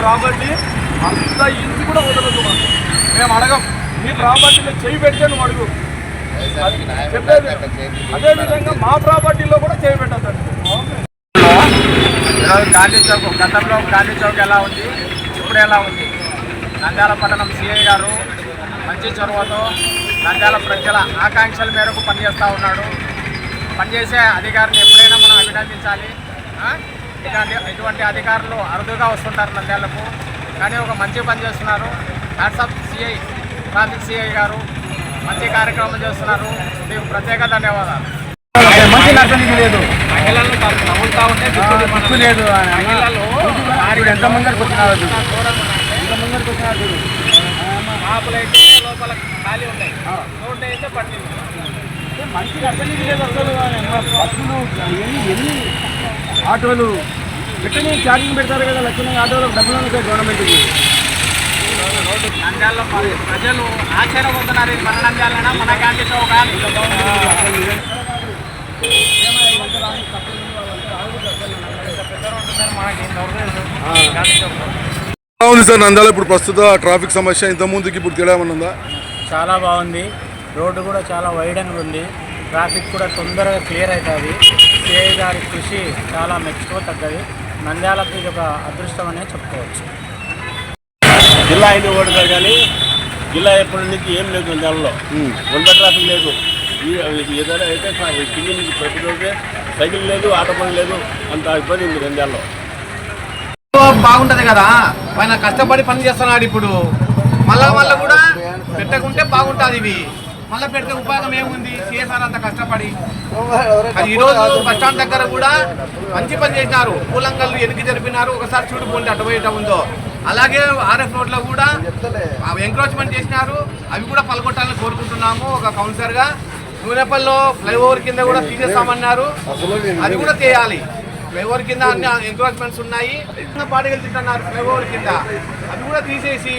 Property అంత ఇంటి కూడా వదలదు. మేము అడగం. మీ ప్రాపర్టీలో చేయి పెడితే నువ్వు అడుగు. చెప్పేది అదే విధంగా మా ప్రాపర్టీలో కూడా చేయి పెట్టద్దండి. ఈరోజు గాంధీ చౌక్ గతంలో గాంధీ చౌక్ ఎలా ఉంది? ఇప్పుడు ఎలా ఉంది? నంద్యాల పట్టణం సిఐ గారు మంచి చొరవతో నంద్యాల ప్రజల ఆకాంక్షల మేరకు పనిచేస్తూ ఉన్నాడు. పనిచేసే అధికారిని ఎప్పుడైనా మనం అభినందించాలి? ఇలాంటి ఇటువంటి అధికారులు అరుదుగా వస్తుంటారు నంద్యాలకు. కానీ ఒక మంచి పని చేస్తున్నారు. వాట్సాప్ సిఐ ట్రాఫిక్ సిఐ గారు. మంచి కార్యక్రమం చేస్తున్నారు. మీకు ప్రత్యేక ధన్యవాదాలు. మంచి లేదు. మహిళలను ఉంటే గుర్తు లేదు మహిళలు ఎంత ముందరికి వచ్చినారు. ఎంత ముందరికి వచ్చినారు లోపల ఖాళీ ఉంటాయి రోడ్డు అయితే పట్టింది మంచి లేదు అసలు ఎన్ని ఎన్ని ఆటోలు పెట్టని ఛార్జింగ్ పెడతారు కదా లక్షణంగా ఆటోలు డబ్బులు ఉంటాయి గవర్నమెంట్కి నంద్యాలలో ప్రజలు ఆశ్చర్యపోతున్నారు ఇది మన నంద్యాలనా మన సార్ ఉంది నంద్యాల ఇప్పుడు ప్రస్తుత ట్రాఫిక్ సమస్య ఇంత ముందుకి ఇప్పుడు తేడా ఉందా చాలా బాగుంది. రోడ్డు కూడా చాలా వైడన్గా ఉంది. ట్రాఫిక్ కూడా తొందరగా క్లియర్ అవుతుంది. సిఐ గారి కృషి చాలా మెచ్చుకోతగ్గది నంద్యాలకు ఇది ఒక అదృష్టం అనే చెప్పుకోవచ్చు. జిల్లా అయిన ఓడిపోయి కానీ జిల్లా ఎప్పటి నుంచి ఏం లేదు నంద్యాలలో. వంద ట్రాఫిక్ లేదు. ఏదైనా అయితే కింది నుంచి ప్రతిరోజే సైకిల్ లేదు ఆటో పని లేదు అంత ఇబ్బంది ఉంది నంద్యాలలో. బాగుంటది కదా. ఆయన కష్టపడి పని చేస్తున్నాడు ఇప్పుడు. మళ్ళా మళ్ళా కూడా పెట్టకుంటే బాగుంటుంది ఇవి. మళ్ళీ పెడితే ఉపయోగం ఏముంది? చేశారు అంత కష్టపడి. అది ఈ రోజు బస్ స్టాండ్ దగ్గర కూడా మంచి పని చేసినారు. పూలంగల్లు ఎనికి జరిపినారు. ఒకసారి చూడు పోండి అటు పోయేట ఉందో. అలాగే ఆర్ఎఫ్ రోడ్లో కూడా ఎంక్రోచ్మెంట్ చేసినారు. అవి కూడా పలగొట్టాలని కోరుకుంటున్నాము ఒక కౌన్సిలర్గా నూనెపల్లో ఫ్లైఓవర్ కింద కూడా తీసేస్తామన్నారు అది కూడా చేయాలి ఫ్లైఓవర్ కింద అన్ని ఎంక్రోచ్మెంట్స్ ఉన్నాయి. పాడగలుగుతున్నారు ఫ్లైఓవర్ కింద. అది కూడా తీసేసి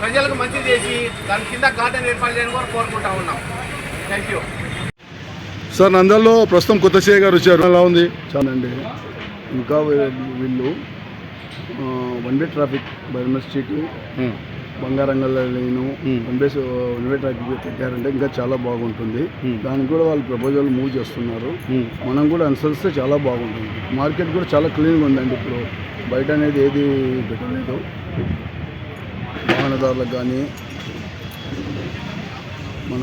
ప్రజలకు మంచి చేసి దాని కింద గార్డెన్ ఏర్పాటు చేయడం కూడా కోరుకుంటా ఉన్నాం. థ్యాంక్ యూ సార్ నంద్యాలలో ప్రస్తుతం కొత్త సీఏ గారు వచ్చారు. ఎలా ఉంది? చాలా అండి ఇంకా వీళ్ళు వన్ వే ట్రాఫిక్ బైరమల్ street బంగారంగల్ line one way one way traffic పెట్టారంటే ఇంకా చాలా బాగుంటుంది. దానికి కూడా వాళ్ళు ప్రపోజల్ మూవ్ చేస్తున్నారు. మనం కూడా అనుసరిస్తే చాలా బాగుంటుంది. మార్కెట్ కూడా చాలా క్లీన్గా ఉందండి ఇప్పుడు. బయట అనేది ఏది పెట్టలేదు వాహనదారులకు కానీ మన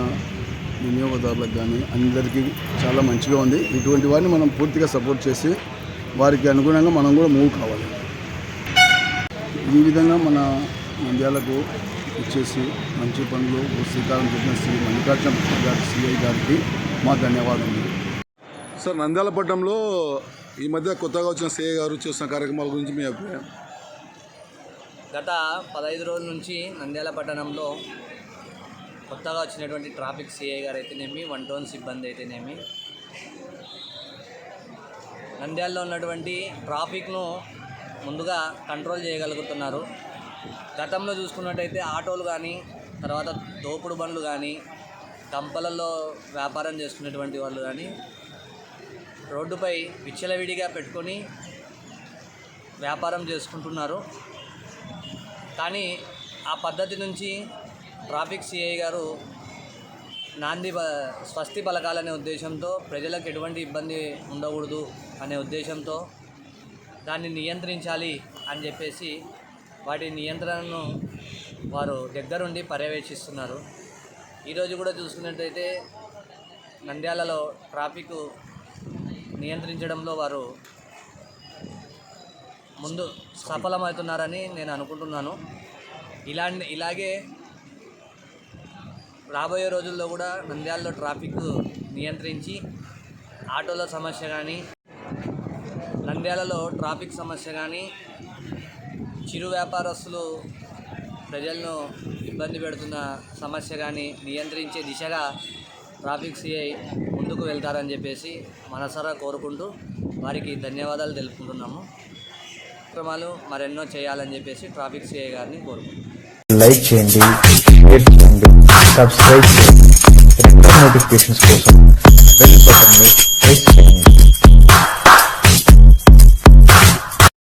వినియోగదారులకు కానీ అందరికీ చాలా మంచిగా ఉంది. ఇటువంటి వారిని మనం పూర్తిగా సపోర్ట్ చేసి వారికి అనుగుణంగా మనం కూడా మూవ్ కావాలి. ఈ విధంగా మన నంద్యాలకు ఇచ్చేసి మంచి పనులు శ్రీకారం చేసిన శ్రీ మల్లికార్జున గారి సిఐ గారికి మా ధన్యవాదాలు సార్ నంద్యాలపట్నంలో ఈ మధ్య కొత్తగా వచ్చిన సిఐ గారు చేసిన కార్యక్రమాల గురించి మీ అభిప్రాయం? గత పదహైదు రోజుల నుంచి నంద్యాల పట్టణంలో కొత్తగా వచ్చినటువంటి ట్రాఫిక్ సిఐ గారు అయితేనేమి వన్ టోన్ సిబ్బంది అయితేనేమి నంద్యాలలో ఉన్నటువంటి ట్రాఫిక్ను ముందుగా కంట్రోల్ చేయగలుగుతున్నారు. గతంలో చూసుకున్నట్టయితే ఆటోలు కానీ తర్వాత దోపుడు బండ్లు కానీ కంపలలో వ్యాపారం చేసుకునేటువంటి వాళ్ళు కానీ రోడ్డుపై విచ్చలవిడిగా పెట్టుకొని వ్యాపారం చేసుకుంటున్నారు. కానీ ఆ పద్ధతి నుంచి ట్రాఫిక్ సిఐ గారు నాంది బ స్వస్తి పలకాలనే ఉద్దేశంతో ప్రజలకు ఎటువంటి ఇబ్బంది ఉండకూడదు అనే ఉద్దేశంతో దాన్ని నియంత్రించాలి అని చెప్పేసి వాటి నియంత్రణను వారు దగ్గరుండి పర్యవేక్షిస్తున్నారు. ఈరోజు కూడా చూసుకున్నట్టయితే నంద్యాలలో ట్రాఫిక్ నియంత్రించడంలో వారు ముందు సఫలమవుతున్నారని నేను అనుకుంటున్నాను. ఇలాంటి ఇలాగే రాబోయే రోజుల్లో కూడా నంద్యాలలో ట్రాఫిక్ నియంత్రించి ఆటోల సమస్య కానీ నంద్యాలలో ట్రాఫిక్ సమస్య కానీ చిరు వ్యాపారస్తులు ప్రజలను ఇబ్బంది పెడుతున్న సమస్య కానీ నియంత్రించే దిశగా ట్రాఫిక్ సిఐ ముందుకు వెళ్తారని చెప్పేసి మనసారా కోరుకుంటూ వారికి ధన్యవాదాలు తెలుపుకుంటున్నాము. కార్యక్రమాలు మరెన్నో చేయాలని చెప్పేసి ట్రాఫిక్ సిఐ గారిని కోరుకుంటున్నాను. లైక్ చేయండి సబ్స్క్రైబ్ చేయండి. నోటిఫికేషన్స్ కోసం బెల్ బటన్ని